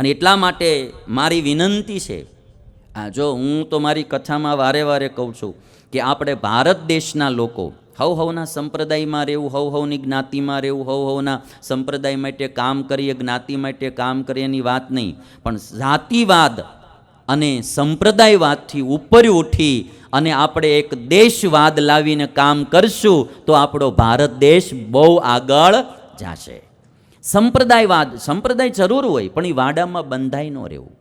અને એટલા માટે મારી વિનંતી છે, આ જો હું તો મારી કથામાં વારે વારે કહું છું કે આપણે ભારત દેશના લોકો હવ હવના સંપ્રદાયમાં રહેવું, હવ હવની જ્ઞાતિમાં રહેવું, હવ હવના સંપ્રદાય માટે કામ કરીએ, જ્ઞાતિ માટે કામ કરીએ એની વાત નહીં. પણ જાતિવાદ અને સંપ્રદાયવાદથી ઉપર ઉઠી અને આપણે એક દેશવાદ લાવીને કામ કરશું તો આપણો ભારત દેશ બહુ આગળ જશે. સંપ્રદાયવાદ, સંપ્રદાય જરૂર હોય, પણ એ વાડામાં બંધાઈ ન રહેવું.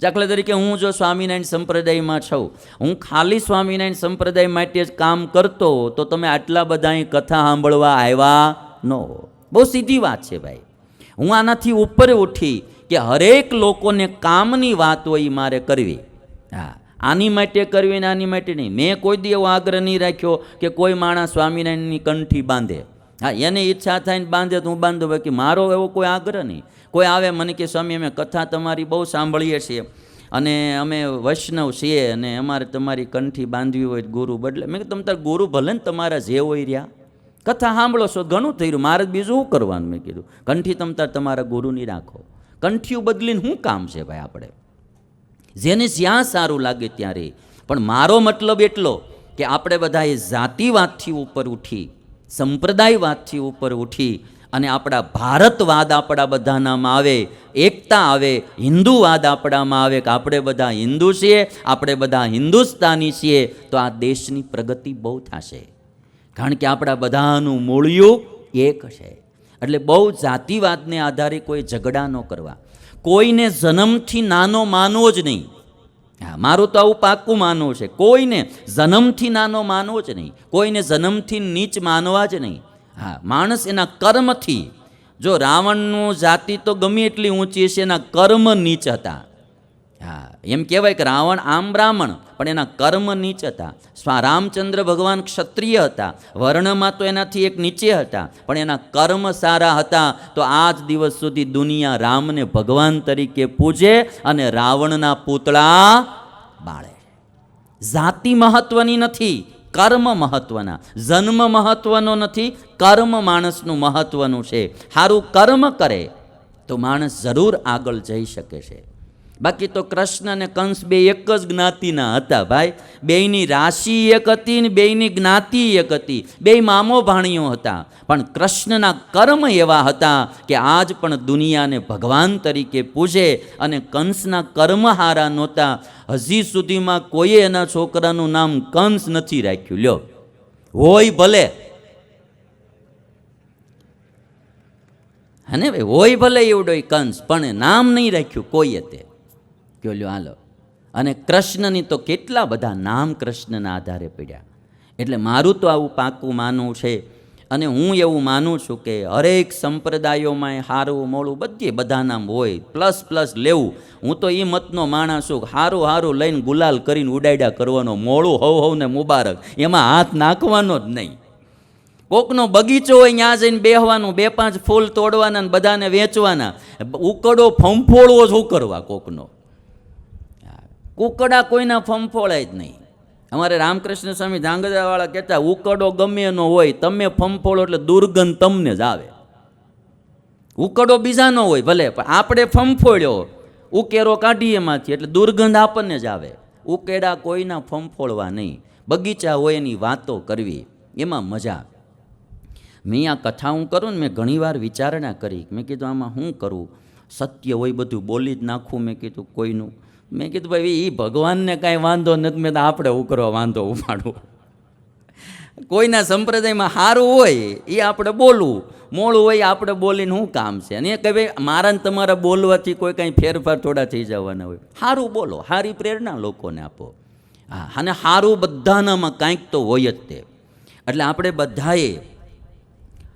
દાખલા તરીકે હું જો સ્વામિનારાયણ સંપ્રદાયમાં છું, હું ખાલી સ્વામિનારાયણ સંપ્રદાય માટે જ કામ કરતો, તો તમે આટલા બધા કથા સાંભળવા આવ્યા ન હો. બહુ સીધી વાત છે ભાઈ. હું આનાથી ઉપર ઉઠી કે હરેક લોકોને કામની વાત હોય એ મારે કરવી. હા, આની માટે કરવી ને આની માટે નહીં. મેં કોઈ દી એવો આગ્રહ નહીં રાખ્યો કે કોઈ માણસ સ્વામિનારાયણની કંઠી બાંધે. હા, એની ઈચ્છા થાય ને બાંધે તો હું બાંધું બાકી મારો એવો કોઈ આગ્રહ નહીં. કોઈ આવે મને કે, સ્વામી, અમે કથા તમારી બહુ સાંભળીએ છીએ અને અમે વૈષ્ણવ છીએ અને અમારે તમારી કંઠી બાંધવી હોય ગુરુ બદલે. મેં તમ તાર ગુરુ ભલે ને તમારા જે હોય રહ્યા. કથા સાંભળો છો, ઘણું થઈ રહ્યું. મારે બીજું શું કરવાનું? મેં કીધું, કંઠી તમ તાર તમારા ગુરુની રાખો. કંઠીઓ બદલીને શું કામ છે ભાઈ આપણે? જેને જ્યાં સારું લાગે ત્યારે પણ મારો મતલબ એટલો કે આપણે બધાએ જાતિવાદથી ઉપર ઉઠી સંપ્રદાયવાદથી ઉપર ઉઠી અને આપણા ભારતવાદ આપણા બધાનામાં આવે, એકતા આવે, હિન્દુવાદ આપણામાં આવે કે આપણે બધા હિન્દુ છીએ, આપણે બધા હિન્દુસ્તાની છીએ, તો આ દેશની પ્રગતિ બહુ થશે. કારણ કે આપણા બધાનું મૂળિયું એક છે. એટલે બહુ જાતિવાદને આધારે કોઈ ઝઘડા ન કરવા. કોઈને જન્મથી નાનો માનવો જ નહીં. હા, મારું તો આવું પાક્કું માનવું છે. કોઈને જન્મથી નાનો માનવો જ નહીં. કોઈને જન્મથી નીચ માનવા જ નહીં. હા, માણસ એના કર્મથી. જો રાવણનું જાતિ તો ગમે એટલી ઊંચી છે એના કર્મ નીચ હતા. હા એમ કહેવાય કે રાવણ આમ બ્રાહ્મણ, પણ એના કર્મ નીચ હતા. સ્વા રામચંદ્ર ભગવાન ક્ષત્રિય હતા. વર્ણમાં તો એનાથી એક નીચે હતા, પણ એના કર્મ સારા હતા. તો આજ દિવસ સુધી દુનિયા રામને ભગવાન તરીકે પૂજે અને રાવણના પૂતળા બાળે. જાતિ મહત્વની નથી, કર્મ મહત્વના. જન્મ મહત્વનો નથી, કર્મ માણસનું મહત્વનું છે. સારું કર્મ કરે, તો માણસ જરૂર આગળ જઈ શકે છે. બાકી તો કૃષ્ણ અને કંસ બે એક જ જ્ઞાતિના હતા ભાઈ. બેયની રાશિ એક હતી ને બેયની જ્ઞાતિ એક હતી. બે મામો ભાણીઓ હતા. પણ કૃષ્ણના કર્મ એવા હતા કે આજ પણ દુનિયાને ભગવાન તરીકે પૂજે અને કંસના કર્મ હારા નહોતા. હજી સુધીમાં કોઈએ એના છોકરાનું નામ કંસ નથી રાખ્યું. લ્યો. હોય ભલે. હને ભાઈ? હોય ભલે એવડો કંસ, પણ નામ નહીં રાખ્યું, કોઈએ તે. કયો લ્યો હાલો. અને કૃષ્ણની તો કેટલા બધા નામ કૃષ્ણના આધારે પડ્યા. એટલે મારું તો આવું પાકું માનવું છે અને હું એવું માનું છું કે હરેક સંપ્રદાયોમાં સારું મોળું બધે બધા નામ હોય, પ્લસ પ્લસ લેવું. હું તો એ મતનો માણસ છું હારું હારું લઈને ગુલાલ કરીને ઉડાડ્યા કરવાનો મોળું હવ હવને મુબારક. એમાં હાથ નાખવાનો જ નહીં. કોકનો બગીચો હોય ત્યાં જઈને બેહવાનું, બે પાંચ ફૂલ તોડવાના ને બધાને વેચવાના. ઉકડો ફંફોળવો શું કરવા કોકનો. કુકડા કોઈના ફંફોળાય જ નહીં. અમારે રામકૃષ્ણ સ્વામી ધાંગધ્રાવાળા કહેતા, ઉકડો ગમે એનો હોય, તમે ફંફોળો એટલે દુર્ગંધ તમને જ આવે. ઉકડો બીજાનો હોય, ભલે, પણ આપણે ફંફોળ્યો ઉકેરો કાઢીએ એમાંથી, એટલે દુર્ગંધ આપણને જ આવે. ઉકેડા કોઈના ફંફોળવા નહીં. બગીચા હોય એની વાતો કરવી, એમાં મજા મેં આ કથા હું કરું ને, મેં ઘણીવાર વિચારણા કરી. મેં કીધું, આમાં શું કરું? સત્ય હોય બધું, બોલી જ નાખું. મેં કીધું, કોઈનું મેં કીધું, ભાઈ એ ભગવાનને કાંઈ વાંધો નથી. મેં તો આપણે ઉકરો વાંધો ઉપાડવો. કોઈના સંપ્રદાયમાં સારું હોય એ આપણે બોલવું. મોળું હોય આપણે બોલીને શું કામ છે? અને એ કહે, ભાઈ, મારા ને તમારા બોલવાથી કોઈ કાંઈ ફેરફાર થોડા થઈ જવાના હોય. સારું બોલો સારી પ્રેરણા લોકોને આપો. હા, અને સારું બધાનામાં કાંઈક તો હોય જ તે. એટલે આપણે બધાએ,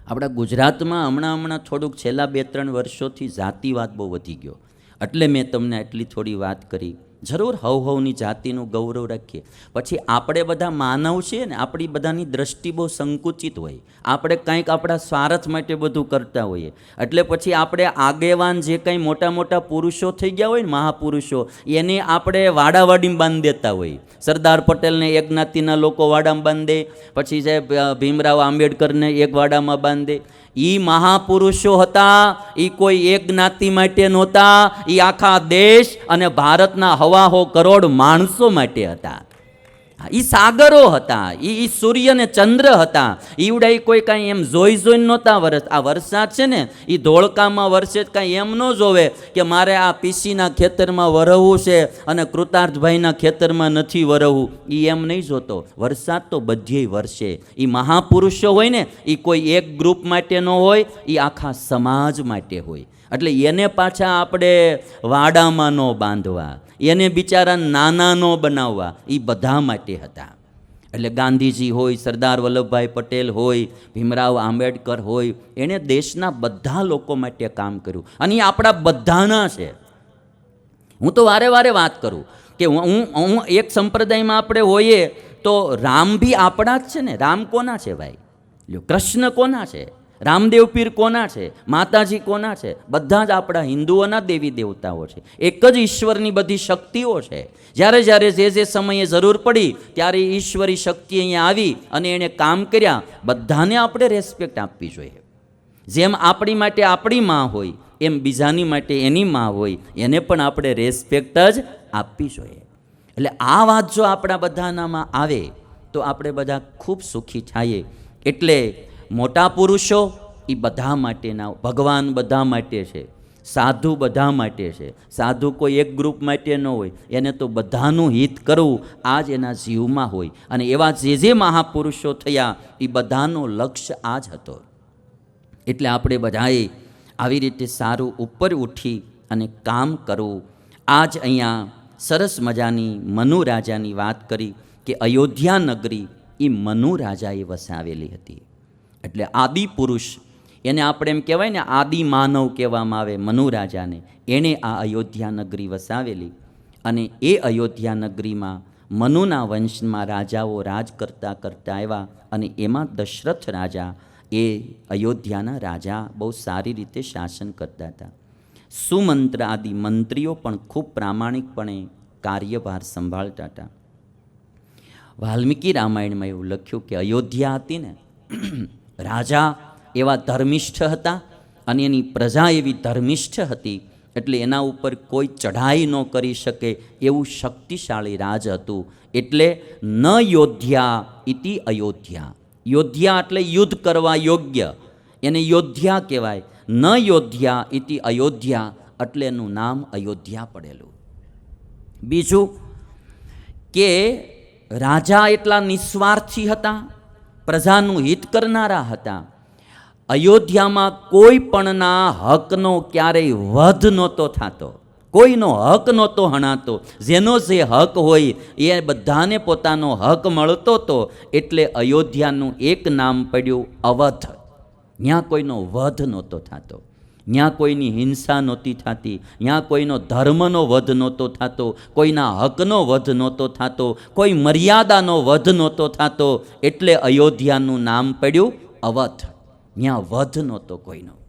આપણા ગુજરાતમાં હમણાં હમણાં થોડુંક છેલ્લા બે ત્રણ વર્ષોથી જાતિવાદ બહુ વધી ગયો. એટલે મેં તમને એટલી થોડી વાત કરી. જરૂર હવ જાતિનું ગૌરવ રાખીએ. પછી આપણે બધા માનવ છીએ ને, આપણી બધાની દ્રષ્ટિ બહુ સંકુચિત હોય. આપણે કંઈક આપણા સ્વાર્થ માટે બધું કરતા હોઈએ. એટલે પછી આપણે આગેવાન જે કંઈ મોટા મોટા પુરુષો થઈ ગયા હોય ને, મહાપુરુષો, એને આપણે વાડાવાડીમાં બાંધી દેતા હોય સરદાર પટેલને એક જ્ઞાતિના લોકો વાડામાં બાંધે, પછી જે ભીમરાવ આંબેડકરને એક વાડામાં બાંધે. ઈ મહાપુરુષો હતા એ કોઈ એક જ્ઞાતિ માટે નહોતા એ આખા દેશ અને ભારતના હવાહો કરોડ માણસો માટે હતા. એ સાગરો હતા એ સૂર્ય ને ચંદ્ર હતા. ઈવડા કોઈ કાંઈ એમ જોઈ જોઈને નહોતા વરસ આ વરસાદ છે ને એ ધોળકામાં વરસે કાંઈ એમ ન જોવે કે મારે આ પીસીના ખેતરમાં વરવવું છે અને કૃતાર્થભાઈના ખેતરમાં નથી વરવવું એ એમ નહીં જોતો. વરસાદ તો બધે વરસે. એ મહાપુરુષો હોય ને એ કોઈ એક ગ્રુપ માટે ન હોય એ આખા સમાજ માટે હોય. એટલે એને પાછા આપણે વાડામાં ન બાંધવા, એને બિચારા નાના ન બનાવવા એ બધા માટે હતા. એટલે ગાંધીજી હોય, સરદાર વલ્લભભાઈ પટેલ હોય, ભીમરાવ આંબેડકર હોય, એણે દેશના બધા લોકો માટે કામ કર્યું. અને એ આપણા બધાના છે. હું તો વારે વારે વાત કરું કે હું હું એક સંપ્રદાયમાં આપણે હોઈએ તો રામ બી આપણા જ છે ને? રામ કોના છે ભાઈ? કૃષ્ણ કોના છે? રામદેવ પીર કોના છે? માતાજી કોના છે? બધા જ આપણા હિન્દુઓના દેવી દેવતાઓ છે. એક જ ઈશ્વરની બધી શક્તિઓ છે. જ્યારે જ્યારે જે જે સમયે જરૂર પડી, ત્યારે ઈશ્વરી શક્તિ અહીંયા આવી અને એણે કામ કર્યા. બધાને આપણે રેસ્પેક્ટ આપવી જોઈએ. જેમ આપણી માટે આપણી માં હોય, એમ બીજાની માટે એની માં હોય, એને પણ આપણે રેસ્પેક્ટ જ આપવી જોઈએ. એટલે આ વાત જો આપણા બધાનામાં આવે, તો આપણે બધા ખૂબ સુખી થઈએ એટલે મોટા પુરુષો એ બધા માટેના ભગવાન બધા માટે છે, સાધુ બધા માટે છે, સાધુ કોઈ એક ગ્રુપ માટે ન હોય, એને તો બધાનું હિત કરવું આ જ એના જીવમાં હોય. અને એવા જે જે મહાપુરુષો થયા એ બધાનો લક્ષ્ય આ જ હતો. એટલે આપણે બધાએ આવી રીતે સારું ઉપર ઉઠી અને કામ કરવું. આ જ અહીંયા સરસ મજાની મનુ રાજાની વાત કરી કે અયોધ્યા નગરી એ મનુ રાજાએ વસાવેલી હતી. એટલે આદિ પુરુષ, એને આપણે એમ કહેવાય ને આદિ માનવ કહેવામાં આવે મનુ રાજાને એણે આ અયોધ્યા નગરી વસાવેલી. અને એ અયોધ્યા નગરીમાં મનુના વંશમાં રાજાઓ રાજ કરતા કરતા આવ્યા અને એમાં દશરથ રાજા એ અયોધ્યાના રાજા બહુ સારી રીતે શાસન કરતા હતા. સુમંત્ર આદિ મંત્રીઓ પણ ખૂબ પ્રામાણિકપણે કાર્યભાર સંભાળતા હતા. વાલ્મીકી રામાયણમાં એવું લખ્યું કે અયોધ્યા હતી ને રાજા એવા ધર્મિષ્ઠ હતા અને એની પ્રજા એવી ધર્મિષ્ઠ હતી એટલે એના ઉપર કોઈ ચઢાઈ ન કરી શકે એવું શક્તિશાળી રાજ હતું. એટલે ન યોધ્યા ઇતિ અયોધ્યા. યોધ્યા એટલે યુદ્ધ કરવા યોગ્ય. એને યોધ્યા કહેવાય. ન યોધ્યા ઇતિ અયોધ્યા એટલે એનું નામ અયોધ્યા પડેલું. બીજું કે રાજા એટલા નિસ્વાર્થી હતા પ્રજાનું હિત કરનારા હતા. અયોધ્યામાં કોઈ પણના હકનો ક્યારેય વધ નહોતો થતો. કોઈનો હક નહોતો હણાતો. જેનો જે હક હોય એ બધાને પોતાનો હક મળતો હતો એટલે અયોધ્યાનું એક નામ પડ્યું અવધ. ત્યાં કોઈનો વધ નહોતો થતો. ત્યાં કોઈની હિંસા નહોતી થતી ત્યાં કોઈનો ધર્મનો વધ નહોતો થતો, કોઈના હકનો વધ નહોતો થતો, કોઈ મર્યાદાનો વધ નહોતો થતો, એટલે અયોધ્યાનું નામ પડ્યું અવધ. ત્યાં વધ નહોતો કોઈનો.